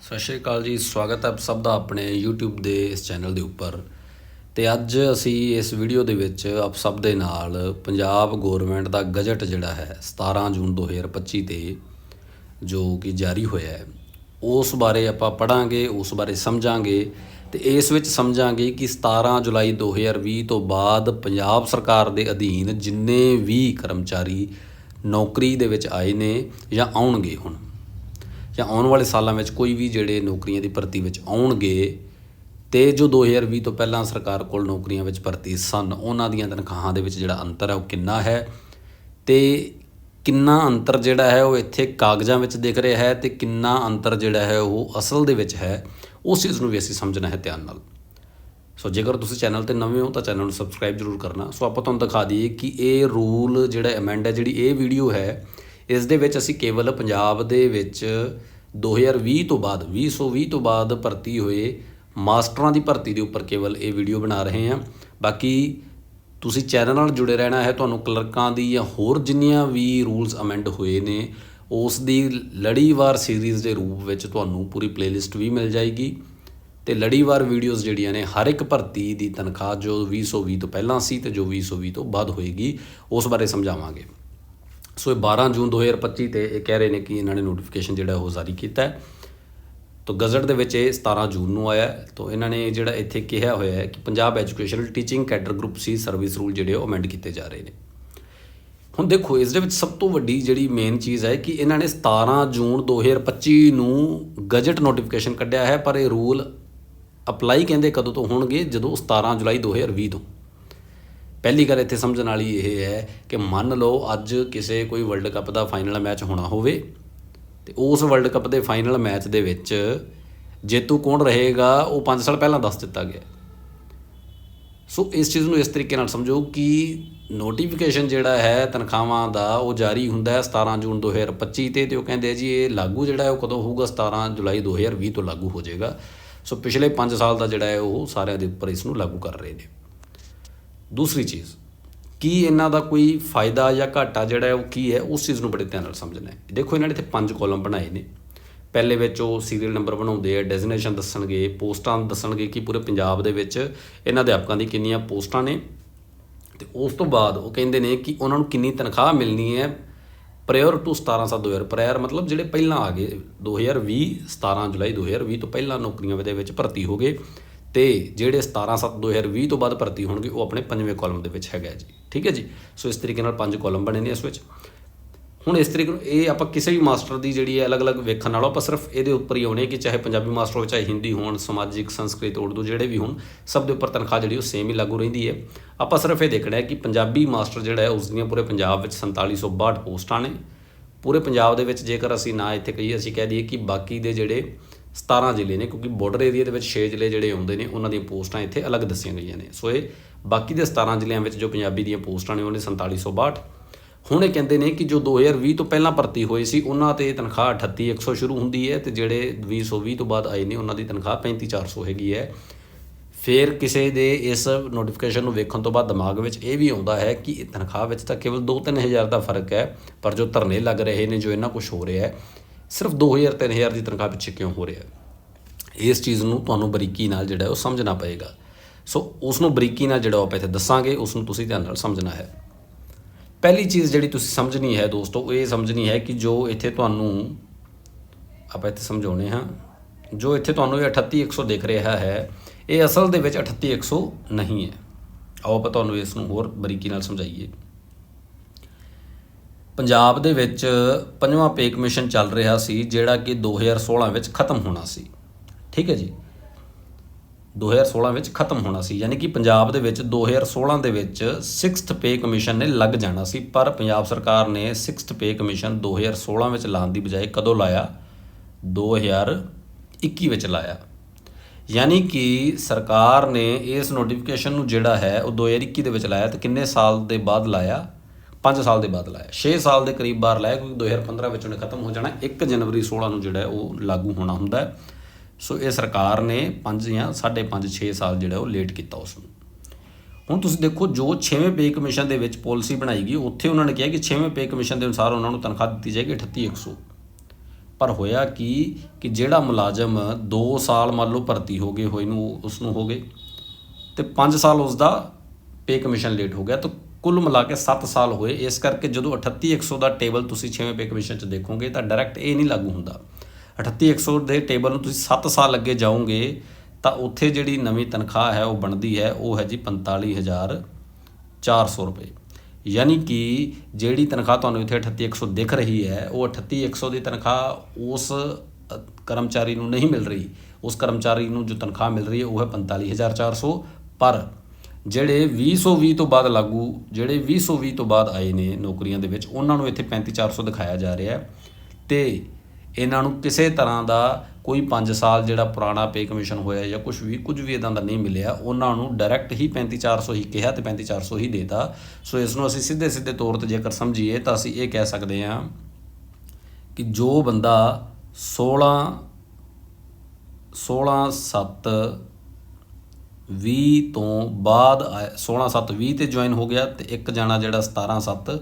ਸਤਿ ਸ਼੍ਰੀ ਅਕਾਲ ਜੀ, ਸਵਾਗਤ ਹੈ ਆਪ ਸਭ ਦਾ ਆਪਣੇ YouTube ਦੇ ਇਸ ਚੈਨਲ ਦੇ ਉੱਪਰ। ਤੇ ਅੱਜ ਅਸੀਂ ਇਸ ਵੀਡੀਓ ਦੇ ਵਿੱਚ ਆਪ ਸਭ ਦੇ ਨਾਲ ਪੰਜਾਬ ਗਵਰਨਮੈਂਟ ਦਾ ਗਜਟ ਜਿਹੜਾ ਹੈ 17 ਜੂਨ 2025 ਤੇ ਜੋ ਕਿ ਜਾਰੀ ਹੋਇਆ ਹੈ, ਉਸ ਬਾਰੇ ਆਪਾਂ ਪੜਾਂਗੇ ਉਸ ਬਾਰੇ ਸਮਝਾਂਗੇ ਤੇ ਇਸ ਵਿੱਚ ਸਮਝਾਂਗੇ ਕਿ 17 ਜੁਲਾਈ 2020 ਤੋਂ ਬਾਅਦ ਪੰਜਾਬ ਸਰਕਾਰ ਦੇ ਅਧੀਨ ਜਿੰਨੇ ਵੀ ਕਰਮਚਾਰੀ ਨੌਕਰੀ ਦੇ ਵਿੱਚ ਆਏ ਨੇ ਜਾਂ ਆਉਣਗੇ ਹੁਣ ਜਾਂ ਆਉਣ ਵਾਲੇ ਸਾਲਾਂ ਵਿੱਚ ਕੋਈ ਵੀ ਜਿਹੜੇ ਨੌਕਰੀਆਂ ਦੀ ਭਰਤੀ ਵਿੱਚ ਆਉਣਗੇ ਤੇ ਜੋ 2020 ਤੋਂ ਪਹਿਲਾਂ ਸਰਕਾਰ ਕੋਲ ਨੌਕਰੀਆਂ ਵਿੱਚ ਭਰਤੀ ਸਨ, ਉਹਨਾਂ ਦੀਆਂ ਤਨਖਾਹਾਂ ਦੇ ਵਿੱਚ ਜਿਹੜਾ ਅੰਤਰ ਹੈ ਉਹ ਕਿੰਨਾ ਹੈ ਤੇ ਕਿੰਨਾ ਅੰਤਰ ਜਿਹੜਾ ਹੈ ਉਹ ਇੱਥੇ ਕਾਗਜ਼ਾਂ ਵਿੱਚ ਦਿਖ ਰਿਹਾ ਹੈ ਤੇ ਕਿੰਨਾ ਅੰਤਰ ਜਿਹੜਾ ਹੈ ਉਹ ਅਸਲ ਦੇ ਵਿੱਚ ਹੈ, ਉਸ ਚੀਜ਼ ਨੂੰ ਵੀ ਅਸੀਂ ਸਮਝਣਾ ਹੈ ਧਿਆਨ ਨਾਲ। ਸੋ ਜੇਕਰ ਤੁਸੀਂ ਚੈਨਲ ਤੇ ਨਵੇਂ ਹੋ ਤਾਂ ਚੈਨਲ ਨੂੰ ਸਬਸਕ੍ਰਾਈਬ ਜ਼ਰੂਰ ਕਰਨਾ। ਸੋ ਆਪਾਂ ਤੁਹਾਨੂੰ ਦਿਖਾ ਦਈਏ ਕਿ ਇਹ ਰੂਲ ਜਿਹੜਾ ਅਮੈਂਡ ਹੈ, ਜਿਹੜੀ ਇਹ ਵੀਡੀਓ ਹੈ ਇਸ ਦੇ ਵਿੱਚ ਅਸੀਂ ਕੇਵਲ ਪੰਜਾਬ ਦੇ ਵਿੱਚ 2020 ਤੋਂ ਬਾਅਦ 2020 ਤੋਂ ਬਾਅਦ ਭਰਤੀ ਹੋਏ ਮਾਸਟਰਾਂ ਦੀ ਭਰਤੀ ਦੇ ਉੱਪਰ ਕੇਵਲ ਇਹ ਵੀਡੀਓ ਬਣਾ ਰਹੇ ਹਾਂ। ਬਾਕੀ ਤੁਸੀਂ ਚੈਨਲ ਨਾਲ ਜੁੜੇ ਰਹਿਣਾ ਹੈ, ਤੁਹਾਨੂੰ ਕਲਰਕਾਂ ਦੀ ਜਾਂ ਹੋਰ ਜਿੰਨੀਆਂ ਵੀ ਰੂਲਸ ਅਮੈਂਡ ਹੋਏ ਨੇ, ਉਸ ਦੀ ਲੜੀਵਾਰ ਸੀਰੀਜ਼ ਦੇ ਰੂਪ ਵਿੱਚ ਤੁਹਾਨੂੰ ਪੂਰੀ ਪਲੇਲਿਸਟ ਵੀ ਮਿਲ ਜਾਏਗੀ। ਤੇ ਲੜੀਵਾਰ ਵੀਡੀਓਜ਼ ਜਿਹੜੀਆਂ ਨੇ, ਹਰ ਇੱਕ ਭਰਤੀ ਦੀ ਤਨਖਾਹ ਜੋ 2020 ਤੋਂ ਪਹਿਲਾਂ ਸੀ ਤੇ ਜੋ 2020 ਤੋਂ ਬਾਅਦ ਹੋਏਗੀ, ਉਸ ਬਾਰੇ ਸਮਝਾਵਾਂਗੇ। ਸੋ ਇਹ 12 ਜੂਨ 2025 ਤੇ ਇਹ ਕਹਿ ਰਹੇ ਨੇ ਕਿ ਇਹਨਾਂ ਨੇ ਨੋਟੀਫਿਕੇਸ਼ਨ ਜਿਹੜਾ ਉਹ ਜਾਰੀ ਕੀਤਾ ਹੈ। ਤੋ ਗਜ਼ਟ ਦੇ ਵਿੱਚ ਇਹ 17 ਜੂਨ ਨੂੰ ਆਇਆ ਹੈ। ਤੋ ਇਹਨਾਂ ਨੇ ਜਿਹੜਾ ਇੱਥੇ ਕਿਹਾ ਹੋਇਆ ਹੈ ਕਿ Punjab educational teaching cadre group C service rule ਜਿਹੜੇ ਉਹ ਅਮੈਂਡ ਕੀਤੇ ਜਾ ਰਹੇ ਨੇ। ਹੁਣ ਦੇਖੋ, ਇਸ ਦੇ ਵਿੱਚ ਸਭ ਤੋਂ ਵੱਡੀ ਜਿਹੜੀ ਮੇਨ ਚੀਜ਼ ਹੈ ਕਿ ਇਹਨਾਂ ਨੇ 17 ਜੂਨ 2025 ਨੂੰ ਗਜਟ ਨੋਟੀਫਿਕੇਸ਼ਨ ਕੱਢਿਆ ਹੈ, ਪਰ ਇਹ ਰੂਲ ਅਪਲਾਈ ਕਹਿੰਦੇ ਕਦੋਂ ਤੋਂ ਹੋਣਗੇ? ਜਦੋਂ 17 ਜੁਲਾਈ 2020 ਤੋਂ। ਪਹਿਲੀ ਗੱਲ ਇੱਥੇ ਸਮਝਣ ਵਾਲੀ ਇਹ ਹੈ ਕਿ ਮੰਨ ਲਓ ਅੱਜ ਕਿਸੇ ਕੋਈ ਵਰਲਡ ਕੱਪ ਦਾ ਫਾਈਨਲ ਮੈਚ ਹੋਣਾ ਹੋਵੇ ਤੇ ਉਸ ਵਰਲਡ ਕੱਪ ਦੇ ਫਾਈਨਲ ਮੈਚ ਦੇ ਵਿੱਚ ਜੇਤੂ ਕੌਣ ਰਹੇਗਾ, ਉਹ 5 ਸਾਲ ਪਹਿਲਾਂ ਦੱਸ ਦਿੱਤਾ ਗਿਆ। ਸੋ ਇਸ ਚੀਜ਼ ਨੂੰ ਇਸ ਤਰੀਕੇ ਨਾਲ ਸਮਝੋ ਕਿ ਨੋਟੀਫਿਕੇਸ਼ਨ ਜਿਹੜਾ ਹੈ, ਤਨਖਾਹਾਂ ਦਾ ਉਹ ਜਾਰੀ ਹੁੰਦਾ ਹੈ 17 ਜੂਨ 2025 ਤੇ ਤੇ ਉਹ ਕਹਿੰਦੇ ਜੀ ਇਹ ਲਾਗੂ ਜਿਹੜਾ ਹੈ ਉਹ ਕਦੋਂ ਹੋਊਗਾ? 17 ਜੁਲਾਈ 2020 ਤੋਂ ਲਾਗੂ ਹੋ ਜਾਏਗਾ। ਸੋ ਪਿਛਲੇ 5 ਸਾਲ ਦਾ ਜਿਹੜਾ ਹੈ ਉਹ ਸਾਰਿਆਂ ਦੇ ਉੱਪਰ ਇਸ ਨੂੰ ਲਾਗੂ ਕਰ ਰਹੇ ਨੇ। ਦੂਸਰੀ ਚੀਜ਼, ਕੀ ਇਹਨਾਂ ਦਾ ਕੋਈ ਫਾਇਦਾ ਜਾਂ ਘਾਟਾ ਜਿਹੜਾ ਹੈ ਉਹ ਕੀ ਹੈ, ਉਸ ਚੀਜ਼ ਨੂੰ ਬੜੇ ਧਿਆਨ ਨਾਲ ਸਮਝਣਾ ਹੈ। ਦੇਖੋ, ਇਹਨਾਂ ਨੇ ਇੱਥੇ ਪੰਜ ਕਾਲਮ ਬਣਾਏ ਨੇ। ਪਹਿਲੇ ਵਿੱਚ ਉਹ ਸੀਰੀਅਲ ਨੰਬਰ ਬਣਾਉਂਦੇ ਆ ਡੈਜ਼ਿਗਨੇਸ਼ਨ ਦੱਸਣਗੇ, ਪੋਸਟਾਂ ਦੱਸਣਗੇ ਕਿ ਪੂਰੇ ਪੰਜਾਬ ਦੇ ਵਿੱਚ ਇਹਨਾਂ ਅਧਿਆਪਕਾਂ ਦੀ ਕਿੰਨੀਆਂ ਪੋਸਟਾਂ ਨੇ। ਤੇ ਉਸ ਤੋਂ ਬਾਅਦ ਉਹ ਕਹਿੰਦੇ ਨੇ ਕਿ ਉਹਨਾਂ ਨੂੰ ਕਿੰਨੀ ਤਨਖਾਹ ਮਿਲਣੀ ਹੈ ਪ੍ਰਾਇਰ ਟੂ 17 ਸਾ 2000 ਪ੍ਰਾਇਰ ਮਤਲਬ ਜਿਹੜੇ ਪਹਿਲਾਂ ਆ ਗਏ 2020 17 ਜੁਲਾਈ 2020 ਤੋਂ ਪਹਿਲਾਂ ਨੌਕਰੀਆਂ ਦੇ ਵਿੱਚ ਭਰਤੀ ਹੋ ਗਏ। ਤੇ ਜਿਹੜੇ 17 7 2020 ਤੋਂ ਬਾਅਦ ਭਰਤੀ ਹੋਣਗੇ, ਉਹ ਆਪਣੇ ਪੰਜਵੇਂ ਕਾਲਮ ਦੇ ਵਿੱਚ ਹੈਗਾ ਜੀ। ਠੀਕ ਹੈ ਜੀ? ਸੋ ਇਸ ਤਰੀਕੇ ਨਾਲ ਪੰਜ ਕਾਲਮ ਬਣੇ ਨੇ ਇਸ ਵਿੱਚ। ਹੁਣ ਇਸ ਤਰੀਕੇ ਨੂੰ ਇਹ ਆਪਾਂ ਕਿਸੇ ਵੀ ਮਾਸਟਰ ਦੀ ਜਿਹੜੀ ਹੈ ਅਲੱਗ-ਅਲੱਗ ਵੇਖਣ ਨਾਲੋਂ ਆਪਾਂ ਸਿਰਫ ਇਹਦੇ ਉੱਪਰ ਹੀ ਆਉਣੇ ਕਿ ਚਾਹੇ ਪੰਜਾਬੀ ਮਾਸਟਰ ਹੋਵੇ, ਚਾਹੇ ਹਿੰਦੀ ਹੋਣ, ਸਮਾਜਿਕ, ਸੰਸਕ੍ਰਿਤ, ਉਰਦੂ ਜਿਹੜੇ ਵੀ ਹੋਣ, ਸਭ ਦੇ ਉੱਪਰ ਤਨਖਾਹ ਜਿਹੜੀ ਉਹ ਸੇਮ ਹੀ ਲਾਗੂ ਰਹਿੰਦੀ ਹੈ। ਆਪਾਂ ਸਿਰਫ ਇਹ ਦੇਖਣਾ ਹੈ ਕਿ ਪੰਜਾਬੀ ਮਾਸਟਰ ਜਿਹੜਾ ਹੈ, ਉਸ ਦੀਆਂ ਪੂਰੇ ਪੰਜਾਬ ਵਿੱਚ 4762 ਪੋਸਟਾਂ ਨੇ। ਪੂਰੇ ਪੰਜਾਬ ਦੇ ਵਿੱਚ ਜੇਕਰ ਅਸੀਂ ਨਾ ਇੱਥੇ ਕਹੀਏ, ਅਸੀਂ ਕਹਿ ਦਈਏ ਕਿ ਬਾਕੀ ਦੇ ਜਿਹੜੇ 17 ਜ਼ਿਲ੍ਹੇ ਨੇ, ਕਿਉਂਕਿ ਬਾਰਡਰ ਏਰੀਆ ਦੇ ਵਿੱਚ 6 ਜ਼ਿਲ੍ਹੇ ਜਿਹੜੇ ਆਉਂਦੇ ਨੇ, ਉਹਨਾਂ ਦੀਆਂ ਪੋਸਟਾਂ ਇੱਥੇ ਅਲੱਗ ਦੱਸੀਆਂ ਗਈਆਂ ਨੇ। ਸੋ ਇਹ ਬਾਕੀ ਦੇ 17 ਜ਼ਿਲ੍ਹਿਆਂ ਵਿੱਚ ਜੋ ਪੰਜਾਬੀ ਦੀਆਂ ਪੋਸਟਾਂ ਨੇ ਉਹਨੇ 4762 ਹੁਣ ਇਹ ਕਹਿੰਦੇ ਨੇ ਕਿ ਜੋ 2020 ਤੋਂ ਪਹਿਲਾਂ ਭਰਤੀ ਹੋਏ ਸੀ, ਉਹਨਾਂ ਤੇ ਤਨਖਾਹ 38100 ਸ਼ੁਰੂ ਹੁੰਦੀ ਹੈ ਤੇ ਜਿਹੜੇ 2020 ਤੋਂ ਬਾਅਦ ਆਏ ਨੇ, ਉਹਨਾਂ ਦੀ ਤਨਖਾਹ 35400 ਹੈਗੀ ਹੈ। ਫਿਰ ਕਿਸੇ ਦੇ ਇਸ ਨੋਟੀਫਿਕੇਸ਼ਨ ਨੂੰ ਵੇਖਣ ਤੋਂ ਬਾਅਦ ਦਿਮਾਗ ਵਿੱਚ ਇਹ ਵੀ ਆਉਂਦਾ ਹੈ ਕਿ ਇਹ ਤਨਖਾਹ ਵਿੱਚ ਤਾਂ ਕੇਵਲ 2-3000 ਦਾ ਫ਼ਰਕ ਹੈ, ਪਰ ਜੋ ਧਰਨੇ ਲੱਗ ਰਹੇ ਨੇ, ਜੋ ਇਹਨਾਂ ਕੁਝ ਹੋ ਰਿਹਾ ਹੈ ਸਿਰਫ 2000-3000 ਦੀ ਤਨਖਾਹ ਪਿੱਛੇ ਕਿਉਂ ਹੋ ਰਿਹਾ? ਇਸ ਚੀਜ਼ ਨੂੰ ਤੁਹਾਨੂੰ ਬਰੀਕੀ ਨਾਲ ਜਿਹੜਾ ਉਹ ਸਮਝਣਾ ਪਏਗਾ। ਸੋ ਉਸ ਨੂੰ ਬਰੀਕੀ ਨਾਲ ਜਿਹੜਾ ਆਪਾਂ ਇੱਥੇ ਦੱਸਾਂਗੇ ਉਸ ਨੂੰ ਤੁਸੀਂ ਧਿਆਨ ਨਾਲ ਸਮਝਣਾ ਹੈ। ਪਹਿਲੀ ਚੀਜ਼ ਜਿਹੜੀ ਤੁਸੀਂ ਸਮਝਣੀ ਹੈ ਦੋਸਤੋ ਇਹ ਸਮਝਣੀ ਹੈ ਕਿ ਜੋ ਇੱਥੇ ਤੁਹਾਨੂੰ ਆਪਾਂ ਇੱਥੇ ਸਮਝਾਉਣੇ ਹਾਂ, ਜੋ ਇੱਥੇ ਤੁਹਾਨੂੰ ਇਹ 38100 ਦਿਖ ਰਿਹਾ ਹੈ, ਇਹ ਅਸਲ ਦੇ ਵਿੱਚ 38100 ਨਹੀਂ ਹੈ। ਆਓ ਆਪਾਂ ਤੁਹਾਨੂੰ ਇਸ ਨੂੰ ਹੋਰ ਬਰੀਕੀ ਨਾਲ ਸਮਝਾਈਏ। ਪੰਜਾਬ ਦੇ ਵਿੱਚ ਪੰਜਵਾਂ ਪੇ ਕਮਿਸ਼ਨ ਚੱਲ ਰਿਹਾ ਸੀ, ਜਿਹੜਾ ਕਿ 2016 ਵਿੱਚ ਖਤਮ ਹੋਣਾ ਸੀ। ਠੀਕ ਹੈ ਜੀ? 2016 ਵਿੱਚ ਖਤਮ ਹੋਣਾ ਸੀ, ਯਾਨੀ ਕਿ ਪੰਜਾਬ ਦੇ ਵਿੱਚ 2016 ਦੇ ਵਿੱਚ 6th ਪੇ ਕਮਿਸ਼ਨ ਨੇ ਲੱਗ ਜਾਣਾ ਸੀ, ਪਰ ਪੰਜਾਬ ਸਰਕਾਰ ਨੇ 6th ਪੇ ਕਮਿਸ਼ਨ 2016 ਵਿੱਚ ਲਾਉਣ ਦੀ ਬਜਾਏ ਕਦੋਂ ਲਾਇਆ? 2021 ਵਿੱਚ ਲਾਇਆ। ਯਾਨੀ ਕਿ ਸਰਕਾਰ ਨੇ ਇਸ ਨੋਟੀਫਿਕੇਸ਼ਨ ਨੂੰ ਜਿਹੜਾ ਹੈ, ਉਹ 2021 ਦੇ ਵਿੱਚ ਲਾਇਆ ਤੇ ਕਿੰਨੇ ਸਾਲ ਦੇ ਬਾਅਦ ਲਾਇਆ? 5 ਸਾਲ ਦੇ ਬਾਅਦ ਲਾਇਆ। 6 ਸਾਲ ਦੇ ਕਰੀਬ ਬਾਹਰ ਲਾਇਆ ਕਿਉਂਕਿ 2015 ਵਿੱਚ ਉਹਨੇ ਖਤਮ ਹੋ ਜਾਣਾ। 1 ਜਨਵਰੀ 16 ਨੂੰ ਜਿਹੜਾ ਉਹ ਲਾਗੂ ਹੋਣਾ ਹੁੰਦਾ ਸੋ ਇਹ ਸਰਕਾਰ ਨੇ 5 ਜਾਂ 5.5 6 ਸਾਲ ਜਿਹੜਾ ਉਹ ਲੇਟ ਕੀਤਾ ਉਸ ਨੂੰ। ਹੁਣ ਤੁਸੀਂ ਦੇਖੋ, ਜੋ 6ਵੇਂ ਪੇ ਕਮਿਸ਼ਨ ਦੇ ਵਿੱਚ ਪਾਲਿਸੀ ਬਣਾਈ ਗਈ, ਉੱਥੇ ਉਹਨਾਂ ਨੇ ਕਿਹਾ ਕਿ 6ਵੇਂ ਪੇ ਕਮਿਸ਼ਨ ਦੇ ਅਨੁਸਾਰ ਉਹਨਾਂ ਨੂੰ ਤਨਖਾਹ ਦਿੱਤੀ ਜਾਏਗੀ 38100 ਪਰ ਹੋਇਆ ਕੀ ਕਿ ਜਿਹੜਾ ਮੁਲਾਜ਼ਮ 2 ਸਾਲ ਮੰਨ ਲਓ ਭਰਤੀ ਹੋ ਗਏ ਹੋਏ ਨੂੰ, ਉਸ ਨੂੰ ਹੋ ਗਏ। ਤੇ 5 ਸਾਲ ਉਸ ਦਾ ਪੇ ਕਮਿਸ਼ਨ ਲੇਟ ਹੋ ਗਿਆ। ਤਾਂ ਕੁੱਲ ਮਿਲਾ ਕੇ 7 ਸਾਲ ਹੋਏ। ਇਸ ਕਰਕੇ ਜਦੋਂ 38100 ਦਾ ਟੇਬਲ ਤੁਸੀਂ 6ਵੇਂ ਪੇ ਕਮਿਸ਼ਨ 'ਚ ਦੇਖੋਗੇ ਤਾਂ ਡਾਇਰੈਕਟ ਇਹ ਨਹੀਂ ਲਾਗੂ ਹੁੰਦਾ। 38100 ਦੇ ਟੇਬਲ ਨੂੰ ਤੁਸੀਂ 7 ਸਾਲ ਅੱਗੇ ਜਾਓਗੇ ਤਾਂ ਉੱਥੇ ਜਿਹੜੀ ਨਵੀਂ ਤਨਖਾਹ ਹੈ ਉਹ ਬਣਦੀ ਹੈ, ਉਹ ਹੈ ਜੀ 45400 ਰੁਪਏ। ਯਾਨੀ ਕਿ ਜਿਹੜੀ ਤਨਖਾਹ ਤੁਹਾਨੂੰ ਇੱਥੇ 38100 ਦਿਖ ਰਹੀ ਹੈ, ਉਹ 38100 ਦੀ ਤਨਖਾਹ ਉਸ ਕਰਮਚਾਰੀ ਨੂੰ ਨਹੀਂ ਮਿਲ ਰਹੀ। ਉਸ ਕਰਮਚਾਰੀ ਨੂੰ ਜੋ ਤਨਖਾਹ ਮਿਲ ਰਹੀ ਹੈ, ਉਹ ਹੈ 45400 ਪਰ ਜਿਹੜੇ 2020 ਤੋਂ ਬਾਅਦ ਲਾਗੂ, ਜਿਹੜੇ 2020 ਤੋਂ ਬਾਅਦ ਆਏ ਨੇ ਨੌਕਰੀਆਂ ਦੇ ਵਿੱਚ, ਉਹਨਾਂ ਨੂੰ ਇੱਥੇ 35400 ਦਿਖਾਇਆ ਜਾ ਰਿਹਾ ਹੈ। ਤੇ ਇਹਨਾਂ ਨੂੰ ਕਿਸੇ ਤਰ੍ਹਾਂ ਦਾ ਕੋਈ 5 ਸਾਲ ਜਿਹੜਾ ਪੁਰਾਣਾ ਪੇ ਕਮਿਸ਼ਨ ਹੋਇਆ ਜਾਂ ਕੁਝ ਵੀ ਕੁਝ ਵੀ ਇਦਾਂ ਦਾ ਨਹੀਂ ਮਿਲਿਆ, ਉਹਨਾਂ ਨੂੰ ਡਾਇਰੈਕਟ ਹੀ 35400 ਹੀ ਕਿਹਾ ਤੇ 35400 ਹੀ ਦੇਤਾ। ਸੋ ਇਸ ਨੂੰ ਅਸੀਂ ਸਿੱਧੇ ਸਿੱਧੇ ਤੌਰ ਤੇ ਜੇਕਰ ਸਮਝੀਏ ਤਾਂ ਅਸੀਂ ਇਹ ਕਹਿ ਸਕਦੇ ਹਾਂ ਕਿ ਜੋ ਬੰਦਾ 16 16 7 20 ਤੋਂ ਬਾਅਦ 16 7 20 ਤੇ ਜੁਆਇਨ ਹੋ ਗਿਆ ਤੇ ਇੱਕ ਜਾਣਾ ਜਿਹੜਾ 17 7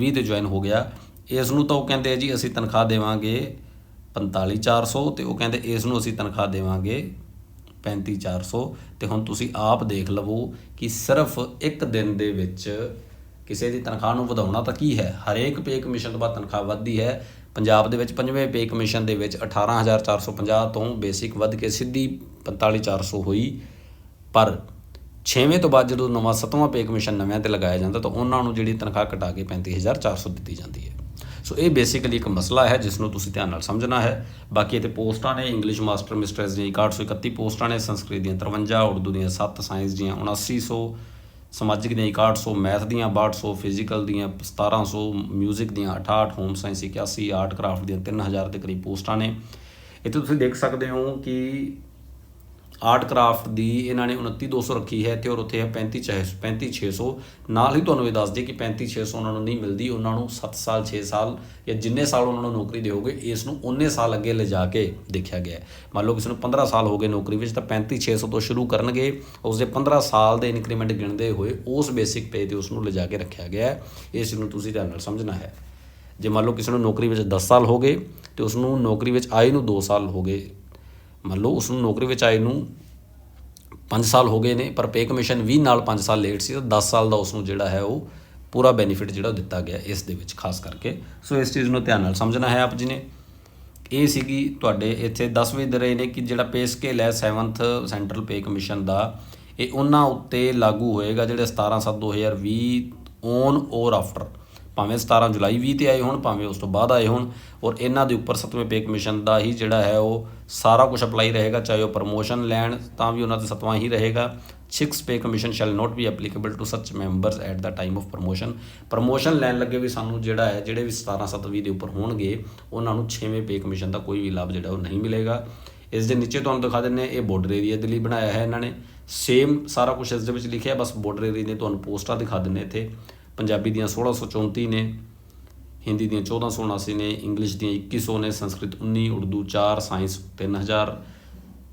20 ਤੇ ਜੁਆਇਨ ਹੋ ਗਿਆ। ਇਸ ਨੂੰ ਤਾਂ ਉਹ ਕਹਿੰਦੇ ਆ ਜੀ, ਅਸੀਂ ਤਨਖਾਹ ਦੇਵਾਂਗੇ 45400 ਤੇ ਉਹ ਕਹਿੰਦੇ ਇਸ ਨੂੰ ਅਸੀਂ ਤਨਖਾਹ ਦੇਵਾਂਗੇ 35400 ਤੇ ਹੁਣ ਤੁਸੀਂ ਆਪ ਦੇਖ ਲਵੋ ਕਿ ਸਿਰਫ ਇੱਕ ਦਿਨ ਦੇ ਵਿੱਚ ਕਿਸੇ ਦੀ ਤਨਖਾਹ ਨੂੰ ਵਧਾਉਣਾ ਤਾਂ ਕੀ ਹੈ? ਹਰੇਕ ਪੇ ਕਮਿਸ਼ਨ ਤੋਂ ਬਾਅਦ ਤਨਖਾਹ ਵੱਧਦੀ ਹੈ। ਪੰਜਾਬ ਦੇ ਵਿੱਚ ਪੰਜਵੇਂ ਪੇ ਕਮਿਸ਼ਨ ਦੇ ਵਿੱਚ 18450 ਤੋਂ ਬੇਸਿਕ ਵੱਧ ਕੇ ਸਿੱਧੀ 45400 ਹੋਈ। ਪਰ 6ਵੇਂ ਤੋਂ ਬਾਅਦ ਜਦੋਂ ਨਵਾਂ 7ਵਾਂ ਪੇ ਕਮਿਸ਼ਨ ਨਵਿਆਂ ਤੇ ਲਗਾਇਆ ਜਾਂਦਾ ਤਾਂ ਉਹਨਾਂ ਨੂੰ ਜਿਹੜੀ ਤਨਖਾਹ ਘਟਾ ਕੇ 35400 ਦਿੱਤੀ ਜਾਂਦੀ ਹੈ। ਸੋ ਇਹ ਬੇਸਿਕਲੀ ਇੱਕ ਮਸਲਾ ਹੈ ਜਿਸ ਨੂੰ ਤੁਸੀਂ ਧਿਆਨ ਨਾਲ ਸਮਝਣਾ ਹੈ। ਬਾਕੀ ਇਹ ਤੇ ਪੋਸਟਾਂ ਨੇ ਇੰਗਲਿਸ਼ ਮਾਸਟਰ ਮਿਸਟਰਸ ਦੀਆਂ 6131 ਪੋਸਟਾਂ ਨੇ, ਸੰਸਕ੍ਰਿਤ ਦੀਆਂ 53 ਉਰਦੂ ਦੀਆਂ 7 ਸਾਇੰਸ ਦੀਆਂ 7900 ਸਮਾਜਿਕ ਦੀਆਂ 6100 ਮੈਥ ਦੀਆਂ 6200 ਫਿਜ਼ੀਕਲ ਦੀਆਂ 1700 ਮਿਊਜ਼ਿਕ ਦੀਆਂ 68 ਹੋਮ ਸਾਇੰਸ 81 ਆਰਟ ਕਰਾਫਟ ਦੀਆਂ 3000 ਦੇ ਕਰੀਬ ਪੋਸਟਾਂ ਨੇ। ਇੱਥੇ ਤੁਸੀਂ ਦੇਖ ਸਕਦੇ ਹੋ ਕਿ ਆਰਟ ਕਰਾਫਟ ਦੀ ਇਹਨਾਂ ਨੇ 29200 ਰੱਖੀ ਹੈ ਤੇ ਔਰ ਉੱਥੇ ਹੈ 35600 35600 ਨਾਲ ਹੀ ਤੁਹਾਨੂੰ ਇਹ ਦੱਸ ਦਈਏ ਕਿ 35600 ਉਹਨਾਂ ਨੂੰ ਨਹੀਂ ਮਿਲਦੀ, ਉਹਨਾਂ ਨੂੰ 7 ਸਾਲ 6 ਸਾਲ ਜਾਂ ਜਿੰਨੇ ਸਾਲ ਉਹਨਾਂ ਨੂੰ ਨੌਕਰੀ ਦਿਓਗੇ, ਇਸ ਨੂੰ ਉਨੇ ਸਾਲ ਅੱਗੇ ਲਿਜਾ ਕੇ ਦੇਖਿਆ ਗਿਆ ਮੰਨ ਲਓ ਕਿਸੇ ਨੂੰ 15 ਸਾਲ ਹੋ ਗਏ ਨੌਕਰੀ ਵਿੱਚ, ਤਾਂ 35600 ਤੋਂ ਸ਼ੁਰੂ ਕਰਨਗੇ ਉਸ ਦੇ 15 ਸਾਲ ਦੇ ਇਨਕਰੀਮੈਂਟ ਗਿਣਦੇ ਹੋਏ ਉਸ ਬੇਸਿਕ ਪੇ ਤੇ ਉਸ ਨੂੰ ਲਿਜਾ ਕੇ ਰੱਖਿਆ ਗਿਆ ਇਸ ਨੂੰ ਤੁਸੀਂ ਧਿਆਨ ਨਾਲ ਸਮਝਣਾ ਹੈ। ਜੇ ਮੰਨ ਲਓ ਕਿਸੇ ਨੂੰ ਨੌਕਰੀ ਵਿੱਚ 10 ਸਾਲ ਹੋ ਗਏ ਤੇ ਉਸ ਨੂੰ ਨੌਕਰੀ ਵਿੱਚ ਆਏ ਨੂੰ 2 ਸਾਲ ਹੋ ਗਏ ਮੰਨ ਲਓ ਉਸ ਨੂੰ ਨੌਕਰੀ ਵਿੱਚ ਆਏ ਨੂੰ 5 ਸਾਲ ਹੋ ਗਏ ਨੇ, ਪਰ ਪੇ ਕਮਿਸ਼ਨ 20 ਨਾਲ 5 ਸਾਲ ਲੇਟ ਸੀ, ਤਾਂ 10 ਸਾਲ ਦਾ ਉਸ ਨੂੰ ਜਿਹੜਾ ਹੈ ਉਹ ਪੂਰਾ ਬੈਨੀਫਿਟ ਜਿਹੜਾ ਉਹ ਦਿੱਤਾ ਗਿਆ ਇਸ ਦੇ ਵਿੱਚ, ਖਾਸ ਕਰਕੇ। ਸੋ ਇਸ ਚੀਜ਼ ਨੂੰ ਧਿਆਨ ਨਾਲ ਸਮਝਣਾ ਹੈ ਆਪ ਜੀ ਨੇ। ਇਹ ਸੀਗੀ ਤੁਹਾਡੇ ਇੱਥੇ 10ਵੇਂ ਦੇ ਰਹੇ ਨੇ ਕਿ ਜਿਹੜਾ ਪੇ ਸਕੇਲ ਹੈ 7th ਸੈਂਟਰਲ ਪੇ ਕਮਿਸ਼ਨ ਦਾ, ਇਹ ਉਹਨਾਂ ਉੱਤੇ ਲਾਗੂ ਹੋਏਗਾ ਜਿਹੜੇ 17 7 2020 ਔਨ ਔਰ ਆਫਟਰ ਭਾਵੇਂ 17 ਜੁਲਾਈ 20 ਤੇ ਆਏ ਹੋਣ, ਭਾਵੇਂ ਉਸ ਤੋਂ ਬਾਅਦ ਆਏ ਹੋਣ, ਔਰ ਇਹਨਾਂ ਦੇ ਉੱਪਰ 7ਵੇਂ ਪੇ ਕਮਿਸ਼ਨ ਦਾ ਹੀ ਜਿਹੜਾ ਹੈ ਉਹ ਸਾਰਾ ਕੁਝ ਅਪਲਾਈ ਰਹੇਗਾ, ਚਾਹੇ ਉਹ ਪ੍ਰਮੋਸ਼ਨ ਲੈਣ ਤਾਂ ਵੀ ਉਹਨਾਂ ਦਾ 7ਵਾਂ ਹੀ ਰਹੇਗਾ। 6 pay commission shall not be applicable to such members at the time of promotion promotion ਲੈਣ ਲੱਗੇ ਵੀ ਸਾਨੂੰ ਜਿਹੜਾ ਹੈ, ਜਿਹੜੇ ਵੀ 17 7 20 ਦੇ ਉੱਪਰ ਹੋਣਗੇ, ਉਹਨਾਂ ਨੂੰ 6ਵੇਂ ਪੇ ਕਮਿਸ਼ਨ ਦਾ ਕੋਈ ਵੀ ਲਾਭ ਜਿਹੜਾ ਉਹ ਨਹੀਂ ਮਿਲੇਗਾ। ਇਸ ਦੇ ਨੀਚੇ ਤੁਹਾਨੂੰ ਦਿਖਾ ਦਿੰਨੇ ਇਹ ਬਾਰਡਰ ਏਰੀਆ ਦੇ ਲਈ ਬਣਾਇਆ ਹੈ ਇਹਨਾਂ ਨੇ। ਸੇਮ ਸਾਰਾ ਕੁਝ ਇਸ ਦੇ ਵਿੱਚ ਲਿਖਿਆ, ਬਸ ਬਾਰਡਰ ਏਰੀਆ ਨੇ ਤੁਹਾਨੂੰ ਪੋਸਟਾਂ ਦਿਖਾ ਦਿੰਨੇ ਇੱਥੇ। ਪੰਜਾਬੀ ਦੀਆਂ 1634 ਨੇ, ਹਿੰਦੀ ਦੀਆਂ 1479 ਨੇ, ਇੰਗਲਿਸ਼ ਦੀਆਂ 2100 ਨੇ, ਸੰਸਕ੍ਰਿਤ 19 ਉਰਦੂ 4 ਸਾਇੰਸ 3000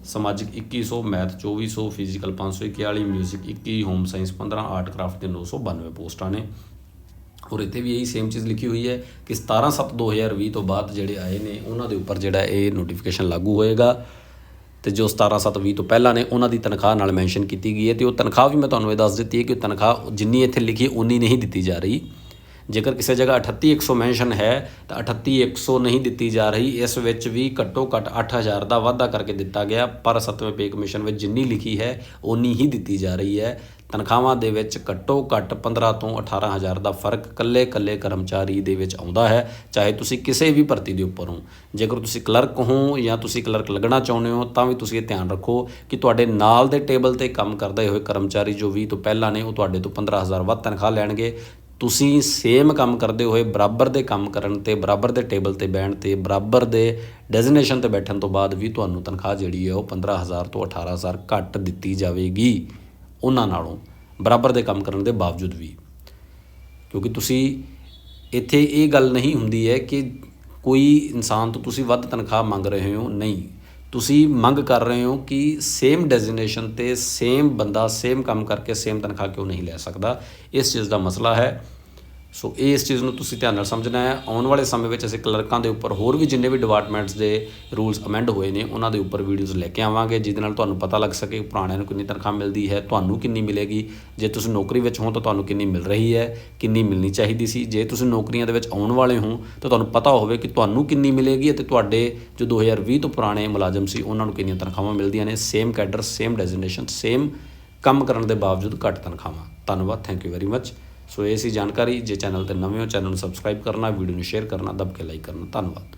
ਸਮਾਜਿਕ 2100 math 2400 physical 541 music 21 home science 15 art craft ਦੇ 992 ਪੋਸਟਾਂ ਨੇ। ਔਰ ਇੱਥੇ ਵੀ ਇਹੀ ਸੇਮ ਚੀਜ਼ ਲਿਖੀ ਹੋਈ ਹੈ ਕਿ 17 7 2020 ਤੋਂ ਬਾਅਦ ਜਿਹੜੇ ਆਏ ਨੇ, ਉਹਨਾਂ ਦੇ ਉੱਪਰ ਜਿਹੜਾ ਇਹ ਨੋਟੀਫਿਕੇਸ਼ਨ ਲਾਗੂ ਹੋਏਗਾ। ਤੇ ਜੋ 17 7 20 ਤੋਂ ਪਹਿਲਾਂ ਨੇ, ਉਹਨਾਂ ਦੀ ਤਨਖਾਹ ਨਾਲ ਮੈਂਸ਼ਨ ਕੀਤੀ ਗਈ ਹੈ ਤੇ ਉਹ ਤਨਖਾਹ ਵੀ ਮੈਂ ਤੁਹਾਨੂੰ ਇਹ ਦੱਸ ਦਿੱਤੀ ਹੈ ਕਿ ਉਹ ਤਨਖਾਹ ਜਿੰਨੀ ਇੱਥੇ ਲਿਖੀ ਉਨੀ ਨਹੀਂ ਦਿੱਤੀ ਜਾ ਰਹੀ। ਜੇਕਰ ਕਿਸੇ ਜਗ੍ਹਾ 38100 ਮੈਂਸ਼ਨ ਹੈ, ਤਾਂ 38100 ਨਹੀਂ ਦਿੱਤੀ ਜਾ ਰਹੀ। ਇਸ ਵਿੱਚ ਵੀ ਘੱਟੋ ਘੱਟ 8000 ਦਾ ਵਾਧਾ ਕਰਕੇ ਦਿੱਤਾ ਗਿਆ, ਪਰ ਸੱਤਵੇਂ ਪੇ ਕਮਿਸ਼ਨ ਵਿੱਚ ਜਿੰਨੀ ਲਿਖੀ ਹੈ ਉਨੀ ਹੀ ਦਿੱਤੀ ਜਾ ਰਹੀ ਹੈ। ਤਨਖਾਹਾਂ ਦੇ ਵਿੱਚ ਘੱਟੋ ਘੱਟ 15 ਤੋਂ 18000 ਦਾ ਫ਼ਰਕ ਕੱਲੇ ਕੱਲੇ ਕਰਮਚਾਰੀ ਦੇ ਵਿੱਚ ਆਉਂਦਾ ਹੈ, ਚਾਹੇ ਤੁਸੀਂ ਕਿਸੇ ਵੀ ਭਰਤੀ ਦੇ ਉੱਪਰ ਹੋ ਜੇਕਰ ਤੁਸੀਂ ਕਲਰਕ ਹੋ ਜਾਂ ਤੁਸੀਂ ਕਲਰਕ ਲੱਗਣਾ ਚਾਹੁੰਦੇ ਹੋ, ਤਾਂ ਵੀ ਤੁਸੀਂ ਇਹ ਧਿਆਨ ਰੱਖੋ ਕਿ ਤੁਹਾਡੇ ਨਾਲ ਦੇ ਟੇਬਲ ਤੇ ਕੰਮ ਕਰਦੇ ਹੋਏ ਕਰਮਚਾਰੀ ਜੋ 20 ਤੋਂ ਪਹਿਲਾਂ ਨੇ, ਉਹ ਤੁਹਾਡੇ ਤੋਂ 15000 ਵੱਧ ਤਨਖਾਹ ਲੈਣਗੇ। ਤੁਸੀਂ ਸੇਮ ਕੰਮ ਕਰਦੇ ਹੋਏ ਬਰਾਬਰ ਦੇ ਕੰਮ ਕਰਨ ਤੇ ਬਰਾਬਰ ਦੇ ਟੇਬਲ ਤੇ ਬੈਠਣ ਤੇ ਬਰਾਬਰ ਦੇ ਡੈਜ਼ਿਗਨੇਸ਼ਨ ਤੇ ਬੈਠਣ ਤੋਂ ਬਾਅਦ ਵੀ ਤੁਹਾਨੂੰ ਤਨਖਾਹ ਜਿਹੜੀ ਹੈ, ਉਹ 15000 ਤੋਂ 18000 ਘੱਟ ਦਿੱਤੀ ਜਾਵੇਗੀ। ਉਹਨਾਂ ਨਾਲੋਂ ਬਰਾਬਰ ਦੇ ਕੰਮ ਕਰਨ ਦੇ ਬਾਵਜੂਦ ਵੀ। ਕਿਉਂਕਿ ਤੁਸੀਂ ਇੱਥੇ ਇਹ ਗੱਲ ਨਹੀਂ ਹੁੰਦੀ ਹੈ ਕਿ ਕੋਈ ਇਨਸਾਨ ਤੋਂ ਤੁਸੀਂ ਵੱਧ ਤਨਖਾਹ ਮੰਗ ਰਹੇ ਹੋ, ਨਹੀਂ। ਤੁਸੀਂ ਮੰਗ ਕਰ ਰਹੇ ਹੋ ਕਿ ਸੇਮ ਡੈਜ਼ਿਗਨੇਸ਼ਨ ਤੇ ਸੇਮ ਬੰਦਾ ਸੇਮ ਕੰਮ ਕਰਕੇ ਸੇਮ ਤਨਖਾਹ ਕਿਉਂ ਨਹੀਂ ਲੈ ਸਕਦਾ? ਇਸ ਚੀਜ਼ ਦਾ ਮਸਲਾ ਹੈ। ਸੋ ਇਹ ਇਸ ਚੀਜ਼ ਨੂੰ ਤੁਸੀਂ ਧਿਆਨ ਨਾਲ ਸਮਝਣਾ ਹੈ। ਆਉਣ ਵਾਲੇ ਸਮੇਂ ਵਿੱਚ ਅਸੀਂ ਕਲਰਕਾਂ ਦੇ ਉੱਪਰ ਹੋਰ ਵੀ ਜਿੰਨੇ ਵੀ ਡਿਪਾਰਟਮੈਂਟਸ ਦੇ ਰੂਲਸ ਅਮੈਂਡ ਹੋਏ ਨੇ, ਉਹਨਾਂ ਦੇ ਉੱਪਰ ਵੀਡੀਓਜ਼ ਲੈ ਕੇ ਆਵਾਂਗੇ, ਜਿਹਦੇ ਨਾਲ ਤੁਹਾਨੂੰ ਪਤਾ ਲੱਗ ਸਕੇ ਪੁਰਾਣਿਆਂ ਨੂੰ ਕਿੰਨੀ ਤਨਖਾਹ ਮਿਲਦੀ ਹੈ, ਤੁਹਾਨੂੰ ਕਿੰਨੀ ਮਿਲੇਗੀ। ਜੇ ਤੁਸੀਂ ਨੌਕਰੀ ਵਿੱਚ ਹੋ ਤਾਂ ਤੁਹਾਨੂੰ ਕਿੰਨੀ ਮਿਲ ਰਹੀ ਹੈ, ਕਿੰਨੀ ਮਿਲਣੀ ਚਾਹੀਦੀ ਸੀ। ਜੇ ਤੁਸੀਂ ਨੌਕਰੀਆਂ ਦੇ ਵਿੱਚ ਆਉਣ ਵਾਲੇ ਹੋ ਤਾਂ ਤੁਹਾਨੂੰ ਪਤਾ ਹੋਵੇ ਕਿ ਤੁਹਾਨੂੰ ਕਿੰਨੀ ਮਿਲੇਗੀ ਅਤੇ ਤੁਹਾਡੇ ਜੋ 2020 ਤੋਂ ਪੁਰਾਣੇ ਮੁਲਾਜ਼ਮ ਸੀ, ਉਹਨਾਂ ਨੂੰ ਕਿੰਨੀਆਂ ਤਨਖਾਹਾਂ ਮਿਲਦੀਆਂ ਨੇ। Same cadre same designation same ਕੰਮ ਕਰਨ ਦੇ ਬਾਵਜੂਦ ਘੱਟ ਤਨਖਾਹਾਂ। ਧੰਨਵਾਦ thank you very much so ਇਹ ਸੀ ਜਾਣਕਾਰੀ। ਜੇ ਚੈਨਲ ਤੇ ਨਵੇਂ ਹੋ, ਚੈਨਲ ਨੂੰ ਸਬਸਕ੍ਰਾਈਬ ਕਰਨਾ, ਵੀਡੀਓ ਨੂੰ ਸ਼ੇਅਰ ਕਰਨਾ, ਦਬ ਕੇ ਲਾਈਕ ਕਰਨਾ। ਧੰਨਵਾਦ।